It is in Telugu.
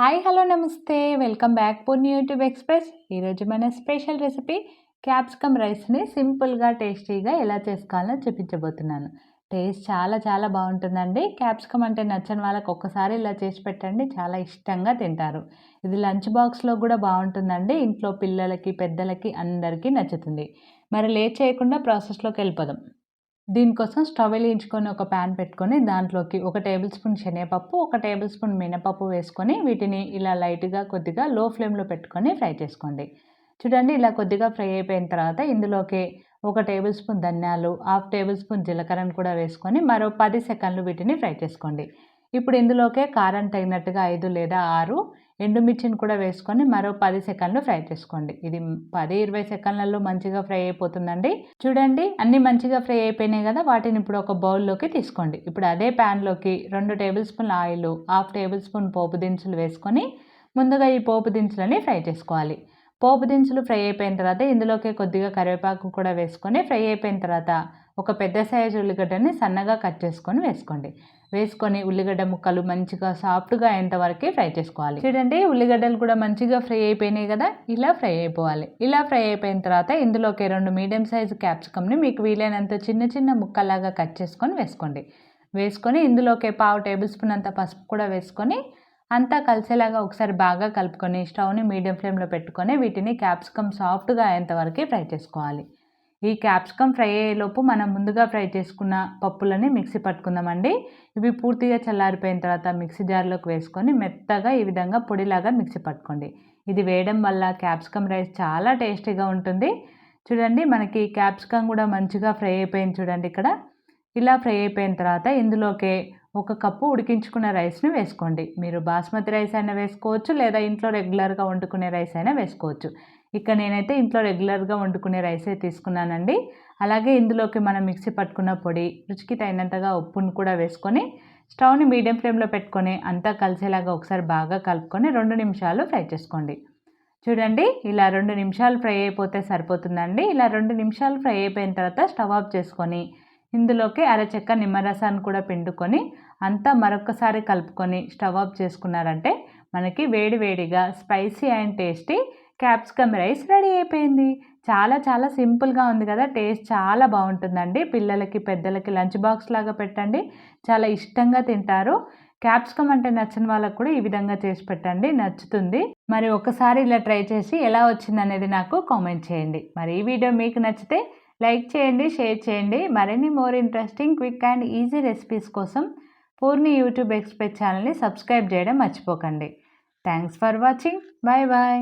హాయ్ హలో నమస్తే. Welcome back Poorni YouTube express ఈరోజు మన స్పెషల్ రెసిపీ క్యాప్సికమ్ రైస్ని సింపుల్గా టేస్టీగా ఎలా చేసుకోవాలో చూపించబోతున్నాను. టేస్ట్ చాలా చాలా బాగుంటుందండి. క్యాప్సికమ్ అంటే నచ్చని వాళ్ళకి ఒక్కసారి ఇలా చేసి పెట్టండి చాలా ఇష్టంగా తింటారు. ఇది లంచ్ బాక్స్లో కూడా బాగుంటుందండి. ఇంట్లో పిల్లలకి పెద్దలకి అందరికీ నచ్చుతుంది. మరి లేట్ చేయకుండా ప్రాసెస్లోకి వెళ్ళిపోదాం. దీనికోసం స్టవ్ వెలిగించుకొని ఒక ప్యాన్ పెట్టుకొని దాంట్లోకి ఒక టేబుల్ స్పూన్ శనగపప్పు ఒక టేబుల్ స్పూన్ మినపప్పు వేసుకొని వీటిని ఇలా లైట్గా కొద్దిగా లో ఫ్లేమ్లో పెట్టుకొని ఫ్రై చేసుకోండి. చూడండి ఇలా కొద్దిగా ఫ్రై అయిపోయిన తర్వాత ఇందులోకి ఒక టేబుల్ స్పూన్ ధనియాలు హాఫ్ టేబుల్ స్పూన్ జీలకర్రను కూడా వేసుకొని మరో పది సెకండ్లు వీటిని ఫ్రై చేసుకోండి. ఇప్పుడు ఇందులోకే కారం తగినట్టుగా ఐదు లేదా ఆరు ఎండుమిర్చిని కూడా వేసుకొని మరో పది సెకండ్లు ఫ్రై చేసుకోండి. ఇది పది ఇరవై సెకండ్లలో మంచిగా ఫ్రై అయిపోతుందండి. చూడండి అన్నీ మంచిగా ఫ్రై అయిపోయినాయి కదా వాటిని ఇప్పుడు ఒక బౌల్లోకి తీసుకోండి. ఇప్పుడు అదే ప్యాన్లోకి రెండు టేబుల్ స్పూన్ల ఆయిల్ హాఫ్ టేబుల్ స్పూన్ పోపు దినుసులు వేసుకొని ముందుగా ఈ పోపు దినుసులని ఫ్రై చేసుకోవాలి. పోపు దినుసులు ఫ్రై అయిపోయిన తర్వాత ఇందులోకి కొద్దిగా కరివేపాకు కూడా వేసుకొని ఫ్రై అయిపోయిన తర్వాత ఒక పెద్ద సైజు ఉల్లిగడ్డని సన్నగా కట్ చేసుకొని వేసుకోండి. వేసుకొని ఉల్లిగడ్డ ముక్కలు మంచిగా సాఫ్ట్గా అయ్యేంతవరకు ఫ్రై చేసుకోవాలి. చూడండి ఉల్లిగడ్డలు కూడా మంచిగా ఫ్రై అయిపోయినాయి కదా ఇలా ఫ్రై అయిపోవాలి. ఇలా ఫ్రై అయిపోయిన తర్వాత ఇందులోకి రెండు మీడియం సైజు క్యాప్సికమ్ని మీకు వీలైనంత చిన్న చిన్న ముక్కలాగా కట్ చేసుకొని వేసుకోండి. వేసుకొని ఇందులోకి పావు టేబుల్ స్పూన్ అంత పసుపు కూడా వేసుకొని అంతా కలిసేలాగా ఒకసారి బాగా కలుపుకొని స్టవ్ని మీడియం ఫ్లేమ్లో పెట్టుకొని వీటిని క్యాప్సికమ్ సాఫ్ట్గా అయ్యేంతవరకు ఫ్రై చేసుకోవాలి. ఈ క్యాప్సికమ్ ఫ్రై అయ్యేలోపు మనం ముందుగా ఫ్రై చేసుకున్న పప్పులని మిక్సీ పట్టుకుందామండి. ఇవి పూర్తిగా చల్లారిపోయిన తర్వాత మిక్సీ జార్లోకి వేసుకొని మెత్తగా ఈ విధంగా పొడిలాగా మిక్సీ పట్టుకోండి. ఇది వేయడం వల్ల క్యాప్సికమ్ రైస్ చాలా టేస్టీగా ఉంటుంది. చూడండి మనకి క్యాప్సికమ్ కూడా మంచిగా ఫ్రై అయిపోయింది చూడండి ఇక్కడ. ఇలా ఫ్రై అయిపోయిన తర్వాత ఇందులోకి ఒక కప్పు ఉడికించుకున్న రైస్ని వేసుకోండి. మీరు బాస్మతి రైస్ అయినా వేసుకోవచ్చు లేదా ఇంట్లో రెగ్యులర్గా వండుకునే రైస్ అయినా వేసుకోవచ్చు. ఇక్కడ నేనైతే ఇంట్లో రెగ్యులర్గా వండుకునే రైసే తీసుకున్నానండి. అలాగే ఇందులోకి మనం మిక్సీ పట్టుకున్న పొడి రుచికి తగినంతగా ఉప్పును కూడా వేసుకొని స్టవ్ని మీడియం ఫ్లేమ్లో పెట్టుకొని అంతా కలిసేలాగా ఒకసారి బాగా కలుపుకొని రెండు నిమిషాలు ఫ్రై చేసుకోండి. చూడండి ఇలా రెండు నిమిషాలు ఫ్రై అయిపోతే సరిపోతుందండి. ఇలా రెండు నిమిషాలు ఫ్రై అయిపోయిన తర్వాత స్టవ్ ఆఫ్ చేసుకొని ఇందులోకి అరచెక్క నిమ్మరసాన్ని కూడా పిండుకొని అంతా మరొకసారి కలుపుకొని స్టవ్ ఆఫ్ చేసుకున్నారంటే మనకి వేడివేడిగా spicy and tasty capsicum rice ready అయిపోయింది. చాలా చాలా సింపుల్గా ఉంది కదా టేస్ట్ చాలా బాగుంటుందండి. పిల్లలకి పెద్దలకి లంచ్ బాక్స్ లాగా పెట్టండి. చాలా ఇష్టంగా తింటారు. క్యాప్సికమ్ అంటే నచ్చిన వాళ్ళకు కూడా ఈ విధంగా చేసి పెట్టండి. నచ్చుతుంది. మరి ఒకసారి ఇలా ట్రై చేసి ఎలా వచ్చింది అనేది నాకు కామెంట్ చేయండి. మరి ఈ వీడియో మీకు నచ్చితే లైక్ చేయండి షేర్ చేయండి. మరిన్ని more interesting quick and easy recipes కోసం పూర్ణి యూట్యూబ్ ఎక్స్ప్రెస్ ఛానల్ని సబ్స్క్రైబ్ చేయడం మర్చిపోకండి. Thanks for watching. Bye bye.